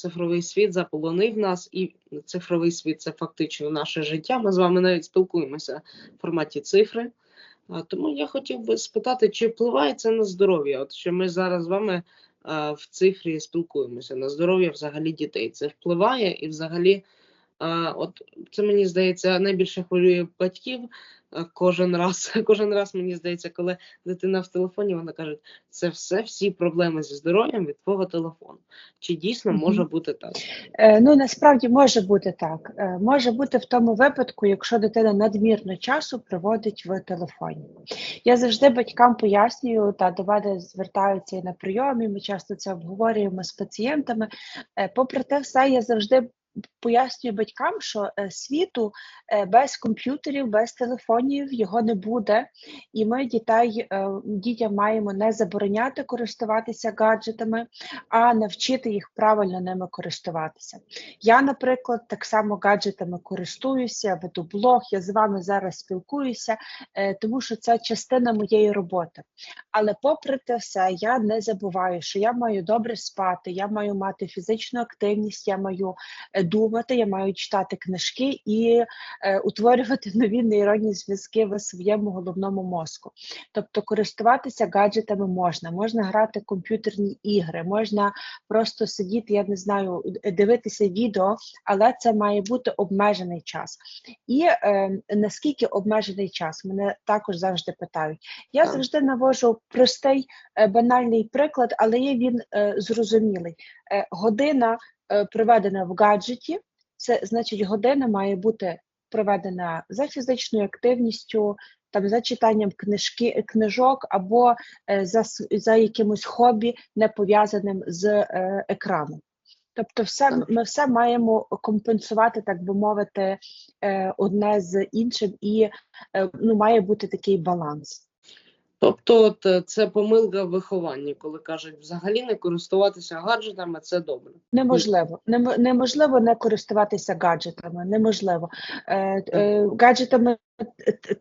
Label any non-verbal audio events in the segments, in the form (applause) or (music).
цифровий світ заполонив нас, і цифровий світ це фактично наше життя. Ми з вами навіть спілкуємося в форматі цифри. Тому я хотів би спитати, чи впливає це на здоров'я? От що ми зараз з вами в цифрі спілкуємося на здоров'я взагалі дітей. Це впливає і взагалі, от це мені здається, найбільше хвилює батьків. А, Кожен раз, (laughs) кожен раз мені здається, коли дитина в телефоні, вона каже, це все всі проблеми зі здоров'ям від твого телефону. Чи дійсно може бути так? Е, Ну, насправді може бути так. Е, Може бути в тому випадку, якщо дитина надмірно часу проводить в телефоні. Я завжди батькам пояснюю, та до мене звертаються і на прийомі, ми часто це обговорюємо з пацієнтами. Е, Попри те, все, я завжди пояснюю батькам, що е, світу е, без комп'ютерів, без телефонів його не буде. І ми дітей, е, дітям маємо не забороняти користуватися гаджетами, а навчити їх правильно ними користуватися. Я, наприклад, так само гаджетами користуюся, веду блог, я з вами зараз спілкуюся, тому що це частина моєї роботи. Але попри те все, я не забуваю, що я маю добре спати, я маю мати фізичну активність, я маю е, думати, я маю читати книжки і е, утворювати (laughs) нові нейронні зв'язки в своєму головному мозку. Тобто користуватися гаджетами можна, можна грати в комп'ютерні ігри, можна просто сидіти, я не знаю, дивитися відео, але це має бути обмежений час. І е, наскільки обмежений час? Мене також завжди питають. Я завжди навожу простий е, банальний приклад, але є він е, зрозумілий. Е, година е, проведена в гаджеті, це значить, година має бути проведена за фізичною активністю, там за читанням книжки, книжок або е, за, за якимось хобі, не пов'язаним з е, екраном. Тобто, все, ми все маємо компенсувати, так би мовити, е, одне з іншим, і е, ну, має бути такий баланс. Тобто, от, е, це помилка в вихованні, коли кажуть, взагалі не користуватися гаджетами це добре. Неможливо, Немо- неможливо не користуватися гаджетами. Неможливо. Е, е, гаджетами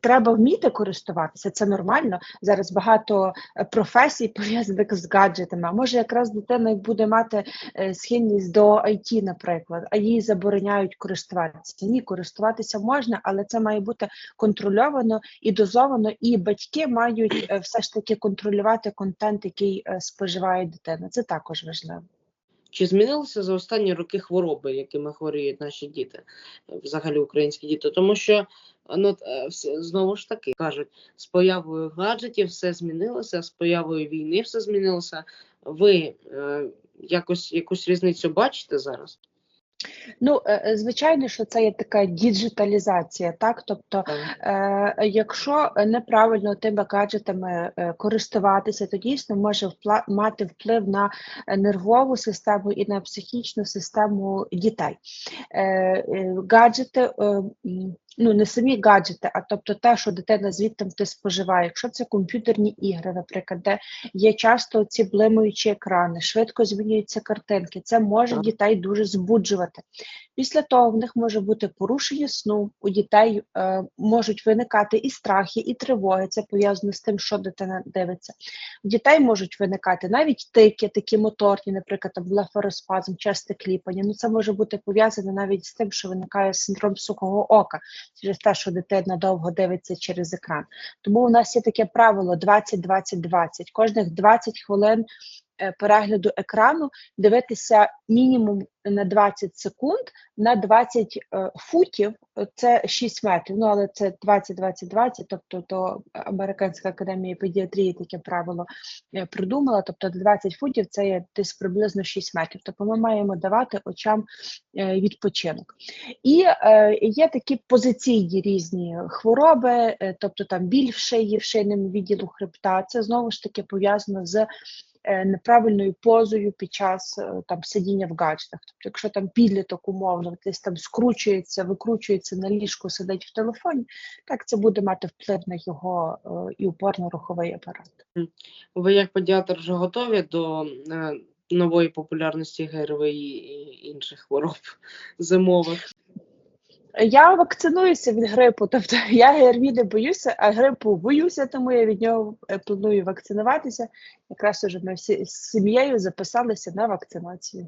треба вміти користуватися. Це нормально. Зараз багато е, професій пов'язаних з гаджетами. А може, якраз дитина буде мати е, схильність до IT, наприклад, а їй забороняють користуватися. Ні, користуватися можна, але це має бути контрольовано і дозовано. І батьки мають е, все ж таки контролювати контент, який е, споживає дитина. Це також важливо. Чи змінилися за останні роки хвороби, якими хворіють наші діти, е, взагалі українські діти? Тому що ну, е, знову ж таки кажуть, з появою гаджетів все змінилося, з появою війни все змінилося. Ви е, якось якусь різницю бачите зараз? Ну, е, е, звичайно, що це є така діджиталізація, так? Тобто, е, якщо неправильно тими гаджетами користуватися, то дійсно може впла- мати вплив на нервову систему і на психічну систему дітей. Е, гаджети, ну не самі гаджети, а тобто те, що дитина звідти ти споживає. Якщо це комп'ютерні ігри, наприклад, де є часто ці блимаючі екрани, швидко змінюються картинки, це може Так. дітей дуже збуджувати. Після того в них може бути порушення сну, у дітей е, можуть виникати і страхи, і тривоги. Це пов'язано з тим, що дитина дивиться. У дітей можуть виникати навіть тики, такі моторні, наприклад, там блефароспазм, часте кліпання. Ну це може бути пов'язано навіть з тим, що виникає синдром сухого ока через те, що дитина довго дивиться через екран. Тому у нас є таке правило 20-20-20. Кожних 20 хвилин перегляду екрану дивитися мінімум на 20 секунд на 20 е, футів. е, Це 6 метрів. Ну але це 20-20-20, тобто то Американська академія педіатрії таке правило е, придумала. Тобто 20 футів це є десь приблизно 6 метрів. Тобто ми маємо давати очам е, відпочинок. І е, є такі позиційні різні хвороби, е, тобто там біль в шиї, в шийному відділу хребта. Це знову ж таки пов'язано з е, неправильною позою під час е, там сидіння в гаджетах. Тобто, якщо там підліток умовно десь там скручується, викручується на ліжку, сидить в телефоні, так це буде мати вплив на його е, і опорно-руховий апарат. Ви як педіатр вже готові до е, нової популярності ГРВІ і інших хвороб (laughs) зимових? Я вакцинуюся від грипу, тобто (laughs) я ГРВІ не боюся, а грипу боюся, тому я від нього е, планую вакцинуватися. Якраз уже ми всі з сім'єю записалися на вакцинацію.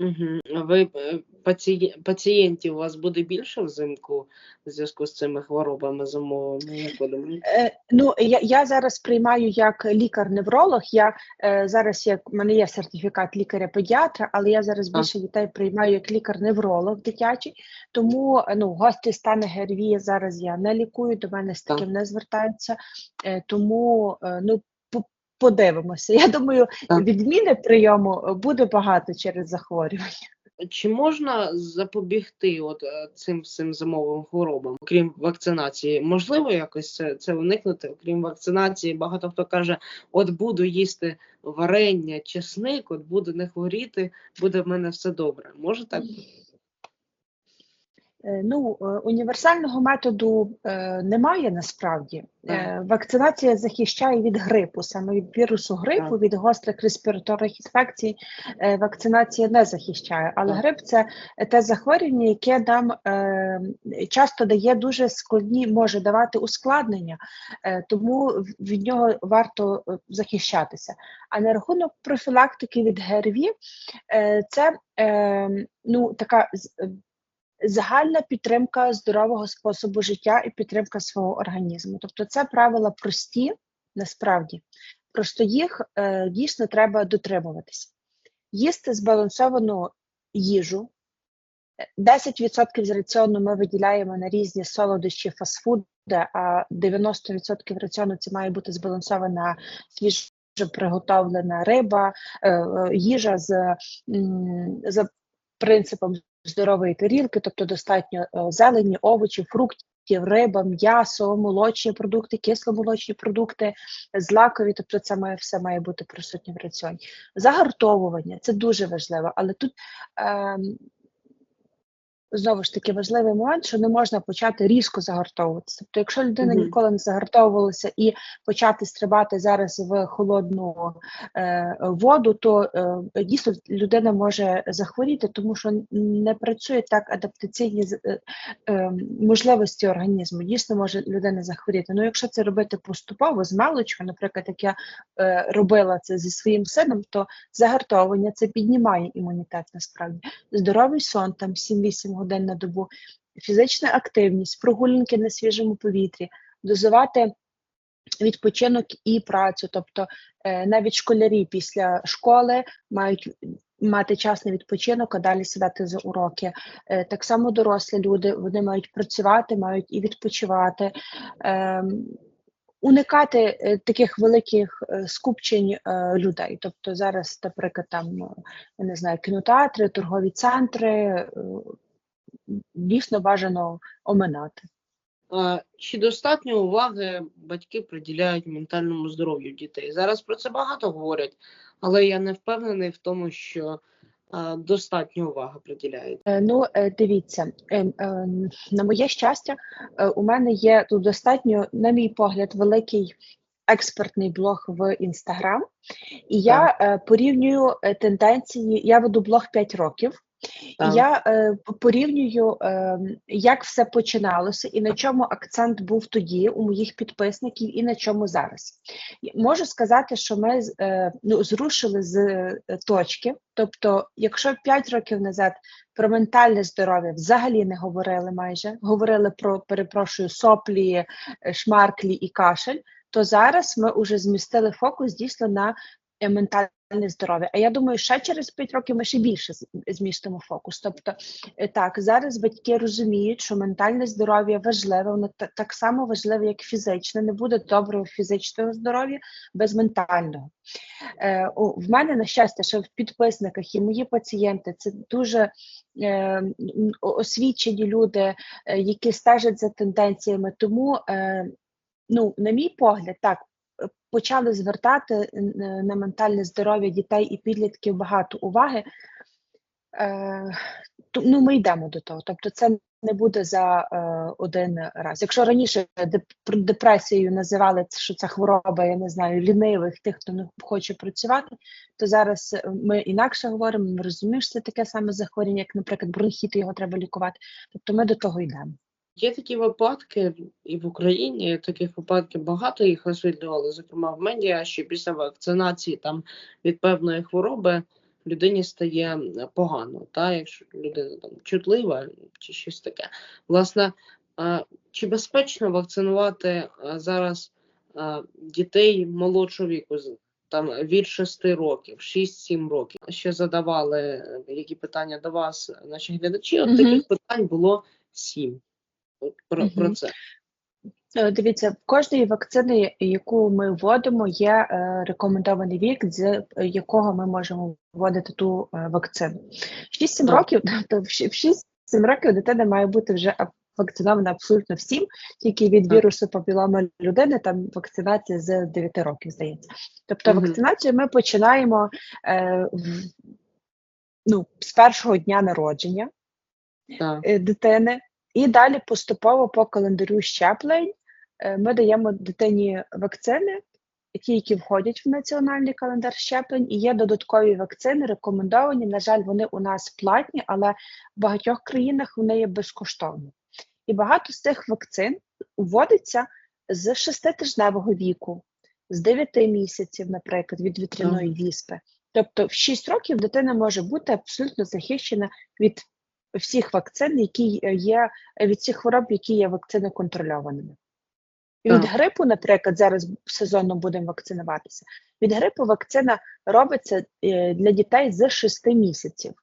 Угу. Ви е, паціє- пацієнтів у вас буде більше взимку в зв'язку з цими хворобами зимовими? Як ви думаєте? Е, ну, я, я зараз приймаю як лікар-невролог. Я е, зараз як в мене є сертифікат лікаря-педіатра, але я зараз А. більше дітей приймаю як лікар-невролог дитячий. Тому е, ну, гості стани ГРВІ зараз я не лікую, до мене з Так. таким не звертаються. Е, тому е, ну, подивимося. Я думаю, відміни прийому буде багато через захворювання. Чи можна запобігти от е, цим всім зимовим хворобам, окрім вакцинації? Можливо якось це, це уникнути? Окрім вакцинації, багато хто каже: от буду їсти варення, чесник, от буду не хворіти, буде в мене все добре. Може так? бути? Е, Ну, е, універсального методу е, немає насправді. Вакцинація захищає від грипу, саме від вірусу грипу, від гострих респіраторних інфекцій. Вакцинація не захищає. Але грип це те захворювання, яке нам часто дає дуже складні, може давати ускладнення, тому від нього варто захищатися. А на рахунок профілактики від ГРВІ, це е, ну, така загальна підтримка здорового способу життя і підтримка свого організму. Тобто це правила прості, насправді. Просто їх е, дійсно треба дотримуватися. Їсти збалансовану їжу. Е, 10% з раціону ми виділяємо на різні солодощі, фастфуди, а 90% раціону це має бути збалансована свіжо приготовлена риба, е, е, їжа з, м, за принципом здорової тарілки, тобто достатньо е, зелені, овочів, фруктів, риба, м'ясо, молочні продукти, кисломолочні продукти, злакові, тобто це має все має бути присутнє в раціоні. Загартовування це дуже важливо, але тут ем, знову ж таки важливий момент, що не можна почати різко загартовуватися. Тобто, якщо людина Мгм. ніколи не загартовувалася і почати стрибати зараз в холодну е, воду, то е, дійсно людина може захворіти, тому що не працює так адаптаційні е, е, можливості організму. Дійсно може людина захворіти. Ну, якщо це робити поступово з маличку, наприклад, як я е, робила це зі своїм сином, то загартовування це піднімає імунітет насправді. Здоровий сон, там 7-8 годин на добу, фізична активність, прогулянки на свіжому повітрі, дозувати відпочинок і працю. Тобто е, навіть школярі після школи мають мати час на відпочинок, а далі сідати за уроки. Е, Так само дорослі люди вони мають працювати, мають і відпочивати. Ем, Уникати е, таких великих скупчень людей. Тобто зараз, наприклад, там я не знаю, кінотеатри, торгові центри дійсно бажано оминати. Чи достатньо уваги батьки приділяють ментальному здоров'ю дітей? Зараз про це багато говорять, але я не впевнений в тому, що достатньо уваги приділяють. Е, Ну, е, дивіться, е, на моє щастя, у мене є тут достатньо, на мій погляд, великий експертний блог в Інстаграм, і я е, порівнюю тенденції. Я веду блог 5 років. Так. Я е, порівнюю, е, як все починалося, і на чому акцент був тоді у моїх підписників, і на чому зараз. Можу сказати, що ми е, ну, зрушили з е, точки. Тобто, якщо 5 років назад про ментальне здоров'я взагалі не говорили майже, говорили про перепрошую соплі, е, шмарклі і кашель, то зараз ми вже змістили фокус дійсно на е, ментальне здоров'я. А я думаю, ще через 5 років ми ще більше змістимо фокус. Тобто, е, так, зараз батьки розуміють, що ментальне здоров'я важливе, воно та- так само важливе, як фізичне. Не буде доброго фізичного здоров'я без ментального. Е, в мене, на щастя, що в підписниках і мої пацієнти це дуже е, освічені люди, е, які стежать за тенденціями. Тому, е, ну, на мій погляд, так. Почали звертати е, на ментальне здоров'я дітей і підлітків багато уваги. Е, ну, ми йдемо до того. Тобто, це не буде за е, один раз. Якщо раніше деп- депресією називали що це хвороба, я не знаю, лінивих, тих, хто не хоче працювати, то зараз ми інакше говоримо. Ми розуміємо, що це таке саме захворювання, як, наприклад, бронхіт, його треба лікувати. Тобто, ми до того йдемо. Є такі випадки і в Україні таких випадків багато їх висвітлювали, зокрема в медіа, що після вакцинації там від певної хвороби людині стає погано, та, якщо людина там чутлива чи щось таке. Власне, чи безпечно вакцинувати зараз дітей молодшого віку, там від 6 років, 6-7 років? Ще задавали е, які питання до вас, наші глядачі. От Мгм. таких питань було 7. Про, про це. Е, Дивіться, в кожної вакцини, яку ми вводимо, є е, рекомендований вік, з е, якого ми можемо вводити ту е, вакцину. 6-7 років, то в 6-7 років дитина має бути вже вакцинована абсолютно всім, тільки від вірусу папіломи людини, там вакцинація з 9 років, здається. Тобто вакцинацію ми починаємо е, в, ну, з першого дня народження Так. дитини, і далі поступово по календарю щеплень е, ми даємо дитині вакцини, ті, які входять в національний календар щеплень, і є додаткові вакцини, рекомендовані. На жаль, вони у нас платні, але в багатьох країнах вони є безкоштовні. І багато з цих вакцин вводиться з шеститижневого віку, з 9 місяців, наприклад, від вітряної віспи. Тобто в 6 років дитина може бути абсолютно захищена від всіх вакцин, які е, є від всіх хвороб, які є вакцини контрольованими. Від Так. грипу, наприклад, зараз сезонно будемо вакцинуватися. Від грипу вакцина робиться е, для дітей з 6 місяців.